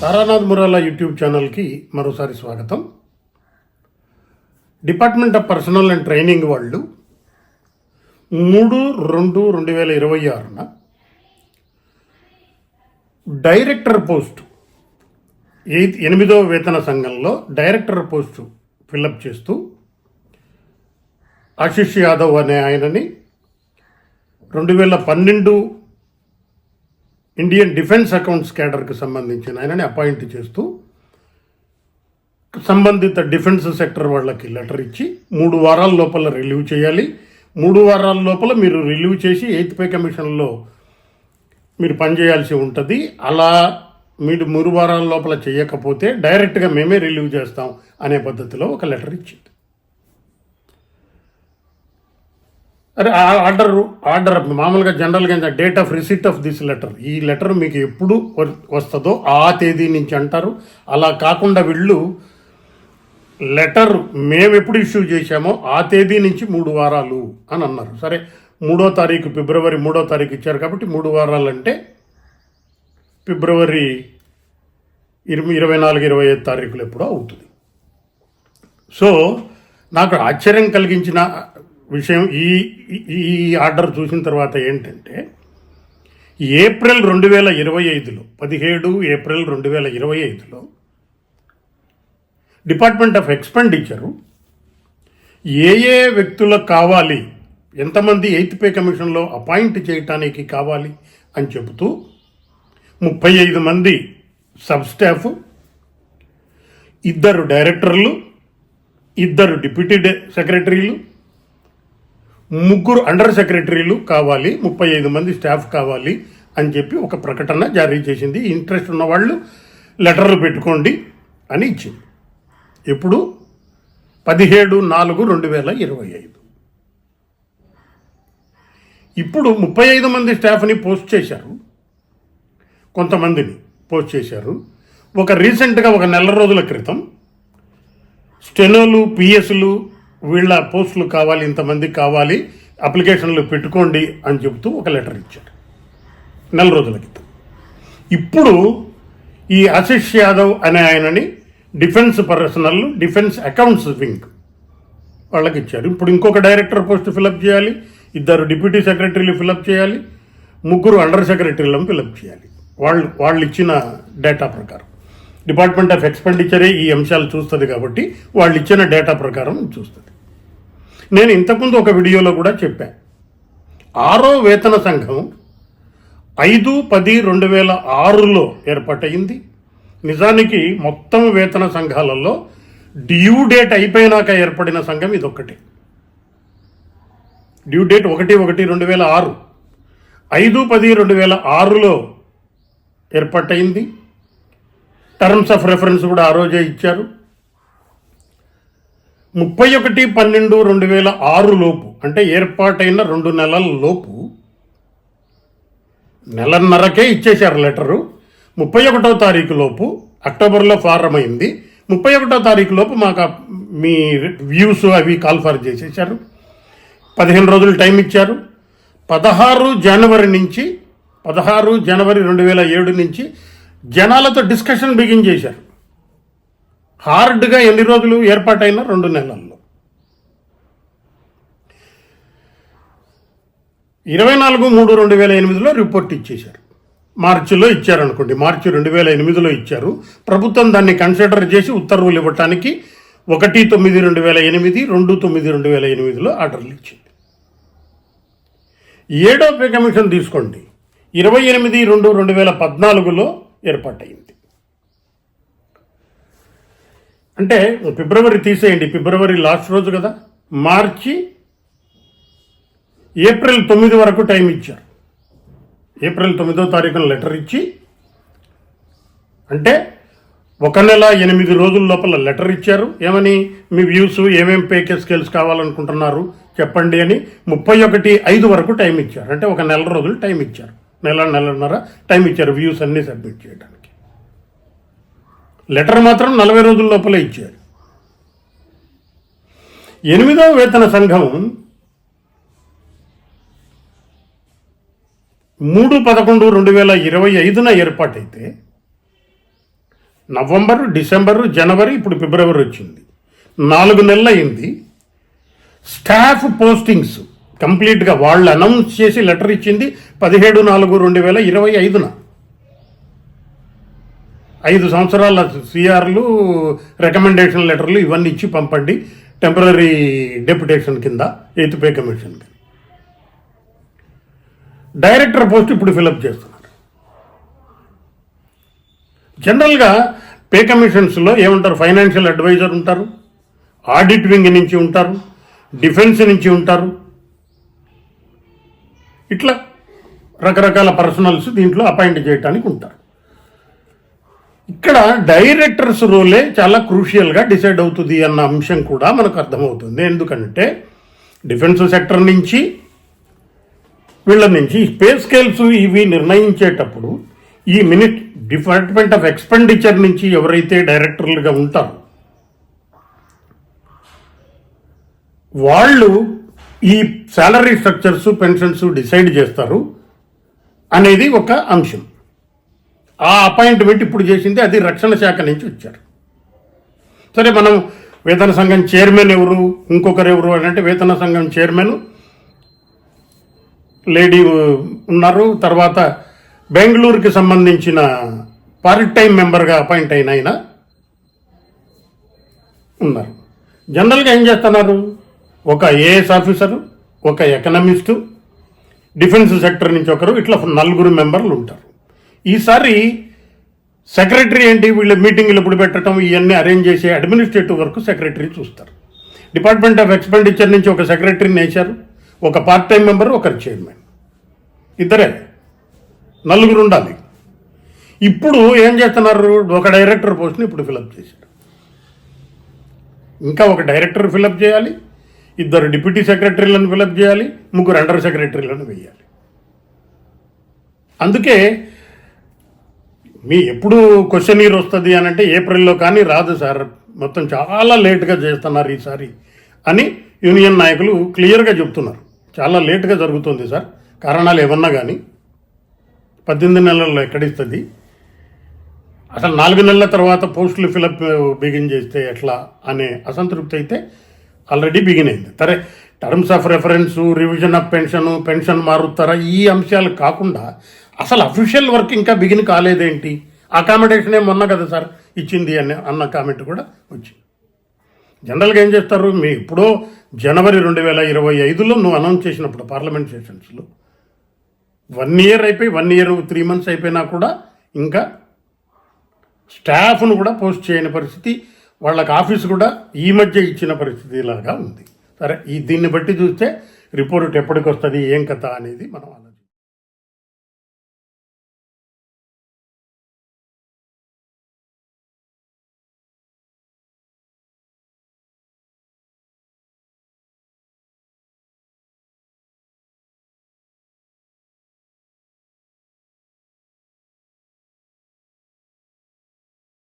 Taranath మురాలా YouTube ఛానల్కి మరోసారి స్వాగతం. Department of personnel and training వాళ్ళు మూడు రెండు రెండు వేల ఇరవై ఆరున డైరెక్టర్ పోస్టు ఎయిత్ ఎనిమిదవ వేతన సంఘంలో డైరెక్టర్ పోస్టు ఫిలప్ చేస్తూ ఆశిష్ యాదవ్ అనే ఆయనని రెండు వేల పన్నెండు ఇండియన్ డిఫెన్స్ అకౌంట్స్ క్యాడర్కి సంబంధించిన ఆయనని అపాయింట్ చేస్తూ సంబంధిత డిఫెన్స్ సెక్టర్ వాళ్ళకి లెటర్ ఇచ్చి మూడు వారాల లోపల రిలీవ్ చేయాలి. మూడు వారాల లోపల మీరు రిలీవ్ చేసి ఎయిత్ పే కమిషన్లో మీరు పనిచేయాల్సి ఉంటుంది. అలా మీరు మూడు వారాల లోపల చేయకపోతే డైరెక్ట్గా మేమే రిలీవ్ చేస్తాం అనే పద్ధతిలో ఒక లెటర్ ఇచ్చింది. అరే ఆ ఆర్డర్ ఆర్డర్ మామూలుగా జనరల్గా date of receipt of this letter. ఈ లెటర్ మీకు ఎప్పుడు వ- వస్తుందో ఆ తేదీ నుంచి అంటారు. అలా కాకుండా వీళ్ళు లెటర్ మేము ఎప్పుడు ఇష్యూ చేశామో ఆ తేదీ నుంచి మూడు వారాలు అని అన్నారు. సరే మూడో తారీఖు ఫిబ్రవరి మూడో తారీఖు ఇచ్చారు కాబట్టి మూడు వారాలు అంటే ఫిబ్రవరి ఇరవై ఇరవై నాలుగు ఇరవై ఐదు తారీఖులు ఎప్పుడో అవుతుంది. సో నాకు ఆశ్చర్యం కలిగించిన విషయం ఈ ఈ- ఆర్డర్ చూసిన తర్వాత ఏంటంటే ఏప్రిల్ రెండు వేల ఇరవై ఐదులో పదిహేడు ఏప్రిల్ రెండు వేల ఇరవై ఐదులో డిపార్ట్మెంట్ ఆఫ్ ఎక్స్పెండిచరు ఏ ఏ వ్యక్తులకు కావాలి ఎంతమంది ఎయిత్ పే కమిషన్లో అపాయింట్ చేయటానికి కావాలి అని చెబుతూ ముప్పై ఐదు మంది సబ్ స్టాఫ్ ఇద్దరు డైరెక్టర్లు ఇద్దరు డిప్యూటీ సెక్రటరీలు ముగ్గురు అండర్ సెక్రటరీలు కావాలి ముప్పై ఐదు మంది స్టాఫ్ కావాలి అని చెప్పి ఒక ప్రకటన జారీ చేసింది. ఇంట్రెస్ట్ ఉన్న వాళ్ళు లెటర్లు పెట్టుకోండి అని ఇచ్చింది. ఎప్పుడు? పదిహేడు నాలుగు రెండు వేల ఇరవై ఐదు. ఇప్పుడు ముప్పై ఐదు మంది స్టాఫ్ని పోస్ట్ చేశారు. కొంతమందిని పోస్ట్ చేశారు. ఒక రీసెంట్గా ఒక నెల రోజుల క్రితం స్టెనోలు పిఎస్లు వీళ్ళ పోస్టులు కావాలి ఇంతమంది కావాలి అప్లికేషన్లు పెట్టుకోండి అని చెబుతూ ఒక లెటర్ ఇచ్చారు. నెల రోజుల క్రితం. ఇప్పుడు ఈ ఆశిష్ యాదవ్ అనే ఆయనని defence personnel defence accounts wing వాళ్ళకి ఇచ్చారు ఇప్పుడు ఇంకొక డైరెక్టర్ పోస్ట్ ఫిలప్ చేయాలి ఇద్దరు డిప్యూటీ సెక్రటరీలు ఫిలప్ చేయాలి ముగ్గురు అండర్ సెక్రటరీలను ఫిలప్ చేయాలి. వాళ్ళు వాళ్ళు ఇచ్చిన డేటా ప్రకారం. డిపార్ట్మెంట్ ఆఫ్ ఎక్స్పెండిచరే ఈ అంశాలు చూస్తుంది కాబట్టి వాళ్ళు ఇచ్చిన డేటా ప్రకారం చూస్తుంది. నేను ఇంతకుముందు ఒక వీడియోలో కూడా చెప్పాను ఆరో వేతన సంఘం ఐదు పది రెండు వేల ఆరులో ఏర్పాటైంది నిజానికి మొత్తం వేతన సంఘాలలో డ్యూ డేట్ అయిపోయినాక ఏర్పడిన సంఘం ఇదొక్కటి. డ్యూ డేట్ ఒకటి ఒకటి రెండు వేల ఆరు. ఐదు పది రెండు వేల ఆరులో ఏర్పాటైంది టర్మ్స్ ఆఫ్ రెఫరెన్స్ కూడా ఆ రోజే ఇచ్చారు. ముప్పై ఒకటి పన్నెండు రెండు వేల ఆరు లోపు అంటే ఏర్పాటైన రెండు నెలల లోపు నెలన్నరకే ఇచ్చేశారు లెటరు. ముప్పై ఒకటో తారీఖు లోపు అక్టోబర్లో ఫారం అయింది ముప్పై ఒకటో తారీఖు లోపు మాకు మీ వ్యూస్ అవి కాల్ఫర్ చేసేసారు పదిహేను రోజులు టైం ఇచ్చారు. పదహారు జనవరి నుంచి పదహారు జనవరి రెండు వేల ఏడు నుంచి జనాలతో డిస్కషన్ బిగిన్ చేశారు. హార్డ్గా ఎన్ని రోజులు ఏర్పాటైన రెండు నెలల్లో. ఇరవై నాలుగు మూడు రెండు వేల ఎనిమిదిలో రిపోర్ట్ ఇచ్చేశారు. మార్చిలో ఇచ్చారనుకోండి మార్చి రెండు వేల ఎనిమిదిలో ఇచ్చారు. ప్రభుత్వం దాన్ని కన్సిడర్ చేసి ఉత్తర్వులు ఇవ్వటానికి ఒకటి తొమ్మిది రెండు వేల ఎనిమిది రెండు తొమ్మిది రెండు వేల ఎనిమిదిలో ఆర్డర్లు ఇచ్చింది. ఏడో పే కమిషన్ తీసుకోండి ఇరవై ఎనిమిది రెండు రెండు వేల పద్నాలుగులో ఏర్పాటైంది. అంటే ఫిబ్రవరి తీసేయండి ఫిబ్రవరి లాస్ట్ రోజు కదా? మార్చి ఏప్రిల్ తొమ్మిది వరకు టైం ఇచ్చారు. ఏప్రిల్ తొమ్మిదో తారీఖున లెటర్ ఇచ్చి అంటే ఒక నెల ఎనిమిది రోజుల లోపల లెటర్ ఇచ్చారు. ఏమని? మీ వ్యూస్ ఏమేమి పేకేజ్ స్కేల్స్ కావాలనుకుంటున్నారు చెప్పండి అని ముప్పై ఒకటి ఐదు వరకు టైం ఇచ్చారు. అంటే ఒక నెల రోజులు టైం ఇచ్చారు. నెల నెలన్నర టైం ఇచ్చారు వ్యూస్ అన్నీ సబ్మిట్ చేయడానికి. లెటర్ మాత్రం నలభై రోజుల లోపలే ఇచ్చారు. ఎనిమిదవ వేతన సంఘం మూడు పదకొండు రెండు వేల ఇరవై ఐదున ఏర్పాటైతే నవంబరు డిసెంబరు జనవరి ఇప్పుడు ఫిబ్రవరి వచ్చింది. నాలుగు నెలలు అయింది స్టాఫ్ పోస్టింగ్స్ కంప్లీట్గా వాళ్ళు అనౌన్స్ చేసి లెటర్ ఇచ్చింది పదిహేడు నాలుగు రెండు వేల ఇరవై ఐదున. ఐదు సంవత్సరాల సిఆర్లు రికమెండేషన్ లెటర్లు ఇవన్నీ ఇచ్చి పంపండి. టెంపరీ డెప్యుటేషన్ కింద eighth pay commission director post ఇప్పుడు ఫిలప్ చేస్తున్నారు. జనరల్గా పే కమిషన్స్లో ఏమంటారు? ఫైనాన్షియల్ అడ్వైజర్ ఉంటారు. ఆడిట్ వింగ్ నుంచి ఉంటారు. డిఫెన్స్ నుంచి ఉంటారు. ఇట్లా రకరకాల పర్సనల్స్ దీంట్లో అపాయింట్ చేయడానికి ఉంటారు. ఇక్కడ డైరెక్టర్స్ రోలే చాలా క్రూషియల్గా డిసైడ్ అవుతుంది అన్న అంశం కూడా మనకు అర్థమవుతుంది. ఎందుకంటే డిఫెన్స్ సెక్టర్ నుంచి వీళ్ళ నుంచి పే స్కేల్స్ ఇవి నిర్ణయించేటప్పుడు ఈ మినిట్ డిపార్ట్మెంట్ ఆఫ్ ఎక్స్పెండిచర్ నుంచి ఎవరైతే డైరెక్టర్లుగా ఉంటారో వాళ్ళు ఈ శాలరీ స్ట్రక్చర్స్ పెన్షన్స్ డిసైడ్ చేస్తారు అనేది ఒక అంశం. ఆ అపాయింట్మెంట్ ఇప్పుడు చేసింది అది రక్షణ శాఖ నుంచి వచ్చారు. సరే మనం వేతన సంఘం చైర్మన్ ఎవరు ఇంకొకరు ఎవరు అని అంటే వేతన సంఘం చైర్మన్ లేడీ ఉన్నారు. తర్వాత బెంగళూరుకి సంబంధించిన పార్ట్ టైం మెంబర్గా అపాయింట్ అయిన ఆయన ఉన్నారు. జనరల్గా ఏం చేస్తున్నారు? ఒక ఏఎస్ ఆఫీసరు ఒక ఎకనమిస్టు డిఫెన్స్ సెక్టర్ నుంచి ఒకరు ఇట్లా నలుగురు మెంబర్లు ఉంటారు. ఈసారి సెక్రటరీ ఏంటి? వీళ్ళ మీటింగ్లు ఎప్పుడు పెట్టడం? ఇవన్నీ అరేంజ్ చేసే అడ్మినిస్ట్రేటివ్ వర్క్ సెక్రటరీ చూస్తారు. డిపార్ట్మెంట్ ఆఫ్ ఎక్స్పెండిచర్ నుంచి ఒక సెక్రటరీని వేశారు. ఒక పార్ట్ టైం మెంబర్ ఒకరు చైర్మన్ ఇద్దరే. నలుగురు ఉండాలి. ఇప్పుడు ఏం చేస్తున్నారు? ఒక డైరెక్టర్ పోస్ట్ని ఇప్పుడు ఫిలప్ చేశారు. ఇంకా ఒక డైరెక్టర్ ఫిలప్ చేయాలి. ఇద్దరు డిప్యూటీ సెక్రటరీలను ఫిలప్ చేయాలి. ముగ్గురు అండర్ సెక్రటరీలను వేయాలి. అందుకే మీ ఎప్పుడు క్వశ్చన్ ఇయర్ వస్తుంది అని అంటే ఏప్రిల్లో కానీ రాదు సార్. మొత్తం చాలా లేట్గా చేస్తున్నారు ఈసారి అని యూనియన్ నాయకులు క్లియర్గా చెప్తున్నారు. చాలా లేట్గా జరుగుతుంది సార్. కారణాలు ఏమన్నా కానీ పద్దెనిమిది నెలల్లో ఎక్కడిస్తుంది అసలు నాలుగు నెలల తర్వాత పోస్టులు ఫిలప్ బిగిన్ చేస్తే ఎట్లా అనే అసంతృప్తి అయితే ఆల్రెడీ బిగిన్ అయింది. సరే terms of reference revision of pension pension మారుతారా ఈ అంశాలు కాకుండా అసలు అఫీషియల్ వర్క్ ఇంకా బిగిన్ కాలేదేంటి? అకామిడేషనే మొన్న కదా సార్ ఇచ్చింది అని అన్న కామెంట్ కూడా వచ్చింది. జనరల్గా ఏం చేస్తారు? మీ ఇప్పుడో జనవరి రెండు వేల ఇరవై ఐదులో నువ్వు అనౌన్స్ చేసినప్పుడు పార్లమెంట్ సెషన్స్లో వన్ ఇయర్ అయిపోయి వన్ ఇయర్ త్రీ మంత్స్ అయిపోయినా కూడా ఇంకా స్టాఫ్ను కూడా పోస్ట్ చేయని పరిస్థితి వాళ్ళకి ఆఫీస్ కూడా ఈ మధ్య ఇచ్చిన పరిస్థితి లాగా ఉంది. సరే ఈ దీన్ని బట్టి చూస్తే రిపోర్ట్ ఎప్పటికి వస్తుంది ఏం కథ అనేది మనం